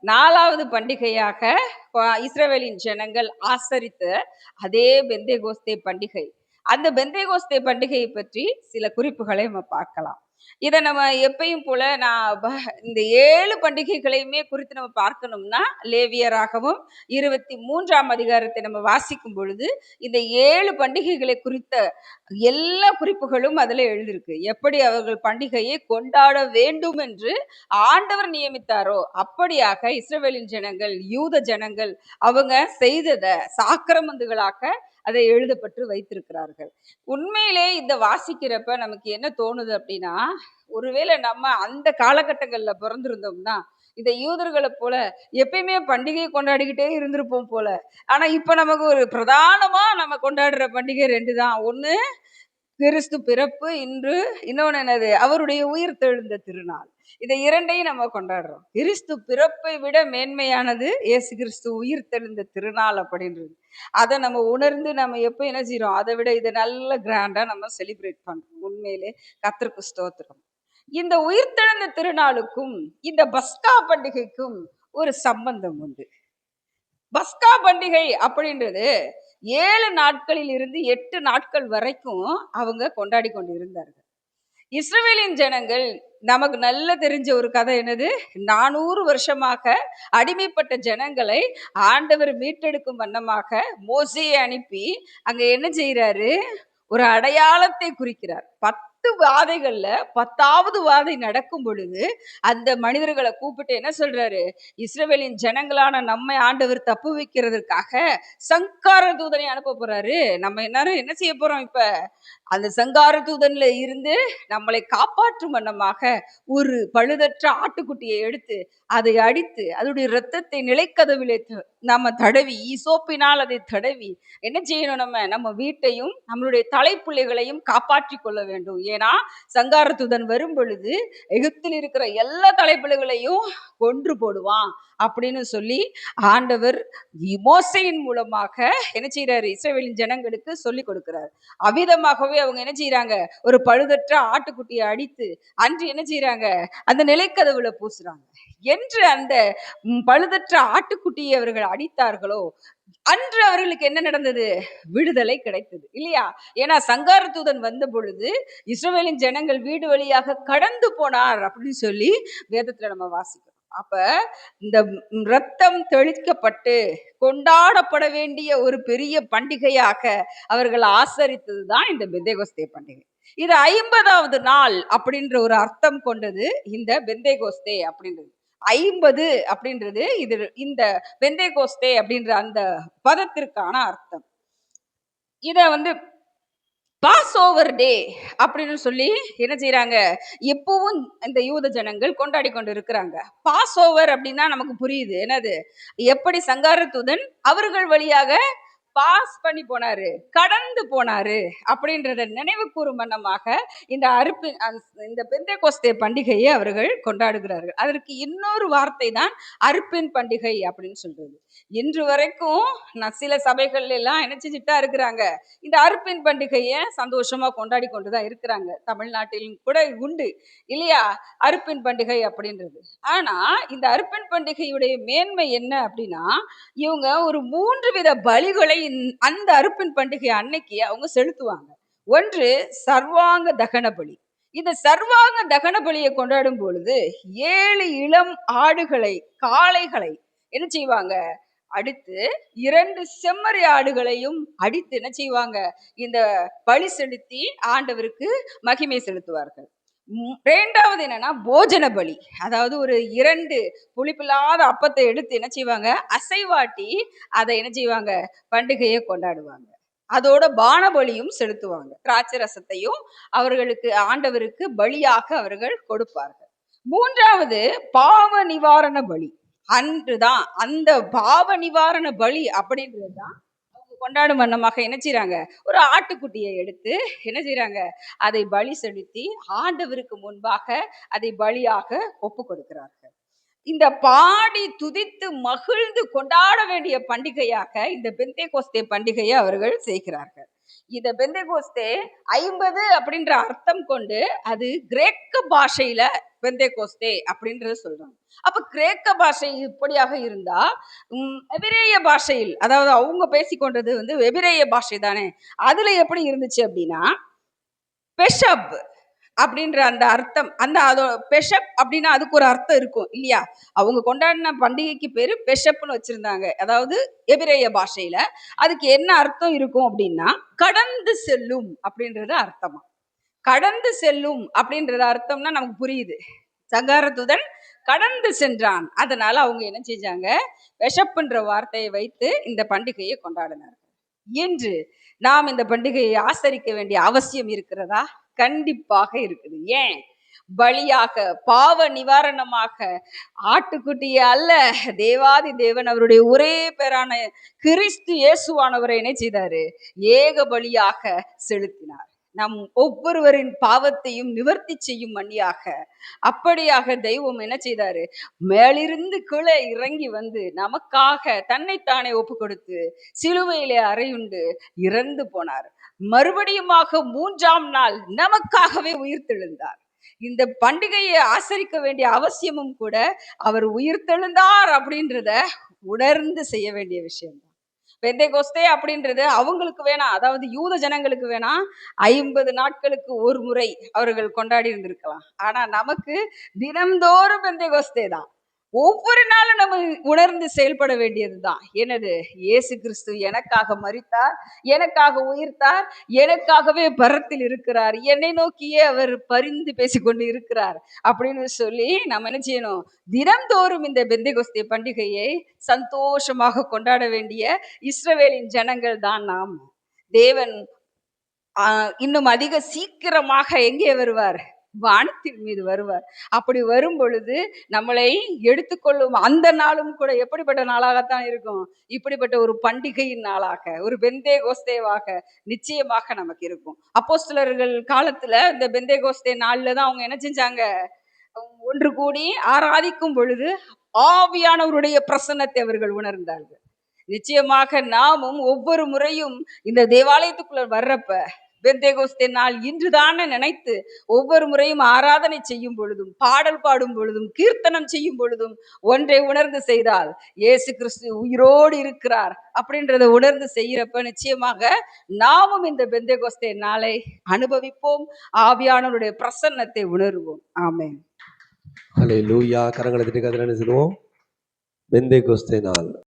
நாலாவது பண்டிகையாக இஸ்ரேவேலின் ஜனங்கள் ஆசரித்த அதே பெந்தேகோஸ்தே பண்டிகை. அந்த பெந்தேகோஸ்தே பண்டிகையை பற்றி சில குறிப்புகளை நம்ம பார்க்கலாம். இதை நம்ம எப்பயும் போல நான் இந்த ஏழு பண்டிகைகளையுமே குறித்து நம்ம பார்க்கணும்னா லேவியராகவும் இருபத்தி மூன்றாம் அதிகாரத்தை நம்ம வாசிக்கும் பொழுது இந்த ஏழு பண்டிகைகளை குறித்த எல்லா குறிப்புகளும் அதில் எழுதியிருக்கு. எப்படி அவர்கள் பண்டிகையை கொண்டாட வேண்டும் என்று ஆண்டவர் நியமித்தாரோ அப்படியாக இஸ்ரேலின் ஜனங்கள் யூத ஜனங்கள் அவங்க செய்ததை சாக்கிரமந்துகளாக அதை எழுதப்பட்டு வைத்திருக்கிறார்கள். உண்மையிலே இந்த வாசிக்கிறப்ப நமக்கு என்ன தோணுது அப்படின்னா ஒருவேளை நம்ம அந்த காலகட்டங்களில் பிறந்திருந்தோம்னா இந்த யூதர்களை போல எப்பயுமே பண்டிகையை கொண்டாடிக்கிட்டே இருந்திருப்போம் போல. ஆனா இப்ப நமக்கு ஒரு பிரதானமா நம்ம கொண்டாடுற பண்டிகை ரெண்டு தான். ஒன்று கிறிஸ்து பிறப்பு இன்று இன்னொன்னு என்னது அவருடைய உயிர் தெழுந்த திருநாள். இதை இரண்டையும் நம்ம கொண்டாடுறோம். கிறிஸ்து பிறப்பை விட மேன்மையானது இயேசு கிறிஸ்து உயிர் தெழுந்த திருநாள் அப்படின்றது. அதை நம்ம உணர்ந்து நம்ம எப்போ என்ன செய்கிறோம் அதை விட இதை நல்ல கிராண்டா நம்ம செலிப்ரேட் பண்றோம். உண்மையிலே கத்திற்கு ஸ்தோத்திரம். இந்த உயிர்த்தெழுந்த திருநாளுக்கும் இந்த பஸ்கா பண்டிகைக்கும் ஒரு சம்பந்தம் உண்டு. பஸ்கா பண்டிகை அப்படின்றது ஏழு நாட்களில் இருந்து எட்டு நாட்கள் வரைக்கும் அவங்க கொண்டாடி கொண்டு இருந்தார்கள் இஸ்ரேலின் ஜனங்கள் நமக்கு நல்ல தெரிஞ்ச ஒரு கதை என்னது? நானூறு வருஷமாக அடிமைப்பட்ட ஜனங்களை ஆண்டவர் மீட்டெடுக்கும் வண்ணமாக மோசையை அனுப்பி அங்க என்ன செய்யறாரு ஒரு அடையாளத்தை குறிக்கிறார். பத்து வாதைகள்ல பத்தாவது வாதை நடக்கும் பொழுது அந்த மனிதர்களை கூப்பிட்டு என்ன சொல்றாரு? இஸ்ரேவேலின் ஜனங்களான நம்மை ஆண்டவர் தப்பு வைக்கிறதுக்காக சங்கார தூதனை அனுப்ப போறாரு. நம்ம எல்லாரும் என்ன செய்ய போறோம் இப்ப? அந்த சங்கார தூதன்ல இருந்து நம்மளை காப்பாற்றும் வண்ணமாக ஒரு பழுதற்ற ஆட்டுக்குட்டியை எடுத்து அதை அடித்து அதனுடைய இரத்தத்தை நிலைக்கதவிலே த- நாம தடவி ஈசோப்பினால் அதை தடவி என்ன செய்யணும் நம்ம? நம்ம வீட்டையும் நம்மளுடைய தலைப்பிள்ளைகளையும் காப்பாற்றி கொள்ள வேண்டும். ஏன்னா சங்கார வரும் பொழுது எகிப்தில் இருக்கிற எல்லா தலைப்பிள்ளைகளையும் கொன்று போடுவான் அப்படின்னு சொல்லி ஆண்டவர் மோசையின் மூலமாக என்ன செய்யறாரு இஸ்ரவேலின் ஜனங்களுக்கு சொல்லி கொடுக்கிறார். அவிதமாகவே அவங்க என்ன செய்யறாங்க ஒரு பழுதற்ற ஆட்டுக்குட்டியை அடித்து அன்று என்ன செய்யறாங்க அந்த நிலைக்கதவுல பூசுறாங்க. என்று அந்த பழுதற்ற ஆட்டுக்குட்டியை அவர்கள் அடித்தார்களோ அன்று அவர்களுக்கு என்ன நடந்தது? விடுதலை கிடைத்தது இல்லையா? ஏன்னா சங்கார தூதன் வந்த பொழுது இஸ்ரேலின் ஜனங்கள் வீடு வழியாக கடந்து போனார் அப்படின்னு சொல்லி வேதத்துல நம்ம வாசிக்கிறோம். அப்ப இந்த ரத்தம் தெளிக்கப்பட்டு கொண்டாடப்பட வேண்டிய ஒரு பெரிய பண்டிகையாக அவர்கள் ஆசரித்தது தான் இந்த பெந்தேகோஸ்தே பண்டிகை. இது ஐம்பதாவது நாள் அப்படின்ற ஒரு அர்த்தம் கொண்டது இந்த பெந்தேகோஸ்தே அப்படின்றது. ஐம்பது அப்படின்றது இது இந்த பெந்தேகோஸ்தே அப்படின்ற அந்த பதத்திற்கான அர்த்தம். இத வந்து பாஸ் ஓவர் டே அப்படின்னு சொல்லி என்ன செய்யறாங்க எப்பவும் இந்த யூத ஜனங்கள் கொண்டாடி கொண்டு இருக்கிறாங்க பாஸ் ஓவர் அப்படின்னா நமக்கு புரியுது. என்னது? எப்படி சங்கார தூதன் அவர்கள் வழியாக பாஸ் பண்ணி போனாரு கடந்து போனாரு அப்படின்றத நினைவு கூறும் வண்ணமாக இந்த அறுப்பு இந்த இந்த பெந்தேகோஸ்தே பண்டிகையை அவர்கள் கொண்டாடுகிறார்கள். அதற்கு இன்னொரு வார்த்தை தான் அறுப்பின் பண்டிகை அப்படின்னு சொல்றது. இன்று வரைக்கும் நான் சில சபைகள் எல்லாம் என்ன செஞ்சுட்டா இருக்கிறாங்க. இந்த அறுப்பின் பண்டிகையை சந்தோஷமா கொண்டாடி கொண்டு தான் இருக்கிறாங்க. தமிழ்நாட்டிலும் கூட உண்டு. இல்லையா? அறுப்பின் பண்டிகை அப்படின்றது. ஆனா இந்த அறுப்பின் பண்டிகையுடைய மேன்மை என்ன அப்படின்னா இவங்க ஒரு மூன்று வித பலிகளை அந்த அறுப்பின் பண்டிகை அன்னைக்கு அவங்க செலுத்துவாங்க. ஒன்று சர்வாங்க தகன பலி. இந்த சர்வாங்க தகன பலியை கொண்டாடும் பொழுது ஏழு இளம் ஆடுகளை காளைகளை என்ன செய்வாங்க? அடுத்து இரண்டு செம்மறி ஆடுகளையும் அடித்து என்ன செய்வாங்க? இந்த பலி செலுத்தி ஆண்டவருக்கு மகிமை செலுத்துவார்கள். ம், இரண்டாவது என்னன்னா போஜன பலி. அதாவது ஒரு இரண்டு புளிப்பில்லாத அப்பத்தை எடுத்து என்ன செய்வாங்க? அசைவாட்டி அதை என்ன செய்வாங்க? பண்டிகையை கொண்டாடுவாங்க. அதோட பானபலியும் செலுத்துவாங்க. திராட்சை ரசத்தையும் அவர்களுக்கு ஆண்டவருக்கு பலியாக அவர்கள் கொடுப்பார்கள். மூன்றாவது பாவ நிவாரண பலி. அன்று தான் அந்த பாவ நிவாரண பலி அப்படின்றது தான் அவங்க கொண்டாடும் வண்ணமாக என்ன செய்கிறாங்க ஒரு ஆட்டுக்குட்டியை எடுத்து என்ன செய்கிறாங்க அதை பலி செலுத்தி ஆண்டவருக்கு முன்பாக அதை பலியாக ஒப்பு கொடுக்கிறார்கள். இந்த பாடி துதித்து மகிழ்ந்து கொண்டாட வேண்டிய பண்டிகையாக இந்த பெந்தே கோஸ்தே பண்டிகையை அவர்கள் செய்கிறார்கள். இத பெந்தேகோஸ்தே ஐம்பது அப்படின்ற அர்த்தம் கொண்டு அது கிரேக்க பாஷையில பெந்தேகோஸ்தே அப்படின்றத சொல்றாங்க. அப்ப கிரேக்க பாஷை இப்படியாக இருந்தா உம், எபிரேய பாஷையில் அதாவது அவங்க பேசிக்கொண்டது வந்து எபிரேய பாஷை தானே அதுல எப்படி இருந்துச்சு அப்படின்னா பெஷப் அப்படின்ற அந்த அர்த்தம் அந்த அதோ பெஷப் அப்படின்னா அதுக்கு ஒரு அர்த்தம் இருக்கும் இல்லையா? அவங்க கொண்டாடின பண்டிகைக்கு பேர் பெஷப்னு வச்சிருந்தாங்க. அதாவது எபிரேய பாஷையில் அதுக்கு என்ன அர்த்தம் இருக்கும் அப்படின்னா கடந்து செல்லும் அப்படின்றது அர்த்தமா? கடந்து செல்லும் அப்படின்றது அர்த்தம்னா நமக்கு புரியுது. சங்காரத்துடன் கடந்து சென்றான் அதனால அவங்க என்ன செஞ்சாங்க? விஷப்புன்ற வார்த்தையை வைத்து இந்த பண்டிகையை கொண்டாடினார்கள். இன்று நாம் இந்த பண்டிகையை ஆசரிக்க வேண்டிய அவசியம் இருக்கிறதா? கண்டிப்பாக இருக்குது. ஏன்? பலியாக பாவ நிவாரணமாக ஆட்டுக்குட்டியே அல்ல தேவாதி தேவன் அவருடைய ஒரே பேரான கிறிஸ்து இயேசுவானவரை என்ன செய்தாரு? ஏக பலியாக செலுத்தினார். நம் ஒவ்வொருவரின் பாவத்தையும் நிவர்த்தி செய்யும் மணியாக அப்படியாக தெய்வம் என்ன செய்தாரு? மேலிருந்து கீழே இறங்கி வந்து நமக்காக தன்னைத்தானே ஒப்பு கொடுத்து சிலுவையிலே அறையுண்டு இறந்து போனார். மறுபடியுமாக மூன்றாம் நாள் நமக்காகவே உயிர்த்தெழுந்தார் இந்த பண்டிகையை ஆசரிக்க வேண்டிய அவசியமும் கூட அவர் உயிர்த்தெழுந்தார் அப்படின்றத உணர்ந்து செய்ய வேண்டிய விஷயம் தான் பெந்தைகோஸ்தே அப்படின்றது அவங்களுக்கு வேணாம் அதாவது யூத ஜனங்களுக்கு வேணாம் ஐம்பது நாட்களுக்கு ஒரு முறை அவர்கள் கொண்டாடி இருந்திருக்கலாம். ஆனா நமக்கு தினம்தோறும் பெந்தைகோஸ்தே தான். ஒவ்வொரு நாளும் நம்ம உணர்ந்து செயல்பட வேண்டியதுதான். என்னது? இயேசு கிறிஸ்து எனக்காக மறித்தார் எனக்காக உயிர்த்தார் எனக்காகவே பரத்தில் இருக்கிறார் என்னை நோக்கியே அவர் பரிந்து பேசிக்கொண்டு இருக்கிறார் அப்படின்னு சொல்லி நம்ம என்ன செய்யணும்? தினம்தோறும் இந்த பெந்தைகொஸ்தே பண்டிகையை சந்தோஷமாக கொண்டாட வேண்டிய இஸ்ரவேலின் ஜனங்கள் தான் நாம். தேவன் இன்னும் அதிக சீக்கிரமாக எங்கே வருவார்? வானத்தின் மீது வருவார். அப்படி வரும் பொழுது நம்மளை எடுத்துக்கொள்ளும் அந்த நாளும் கூட எப்படிப்பட்ட நாளாகத்தான் இருக்கும்? இப்படிப்பட்ட ஒரு பண்டிகையின் நாளாக ஒரு பெந்தே கோஸ்தேவாக நிச்சயமாக நமக்கு இருக்கும். அப்போஸ்தலர்கள் காலத்துல இந்த பெந்தே கோஸ்தே நாளில் தான் அவங்க என்ன செஞ்சாங்க? ஒன்று கூடி ஆராதிக்கும் பொழுது ஆவியானவருடைய பிரசன்னத்தை அவர்கள் உணர்ந்தார்கள். நிச்சயமாக நாமும் ஒவ்வொரு முறையும் இந்த தேவாலயத்துக்குள்ள வர்றப்ப பெந்தேகோஸ்தே நாள் இன்றுதானே நினைத்து ஒவ்வொரு முறையும் ஆராதனை செய்யும் பொழுதும் பாடல் பாடும் பொழுதும் கீர்த்தனம் செய்யும் பொழுதும் ஒன்றை உணர்ந்து செய்தால் இயேசு கிறிஸ்து உயிரோடு இருக்கிறார் அப்படின்றத உணர்ந்து செய்யறப்ப நிச்சயமாக நாமும் இந்த பெந்தேகோஸ்தே நாளை அனுபவிப்போம் ஆவியானவருடைய பிரசன்னத்தை உணர்வோம். ஆமேன். ஹலே லூயா கரங்களை திட்டு கதிரன்னு சொல்லுவோம்? நாள்.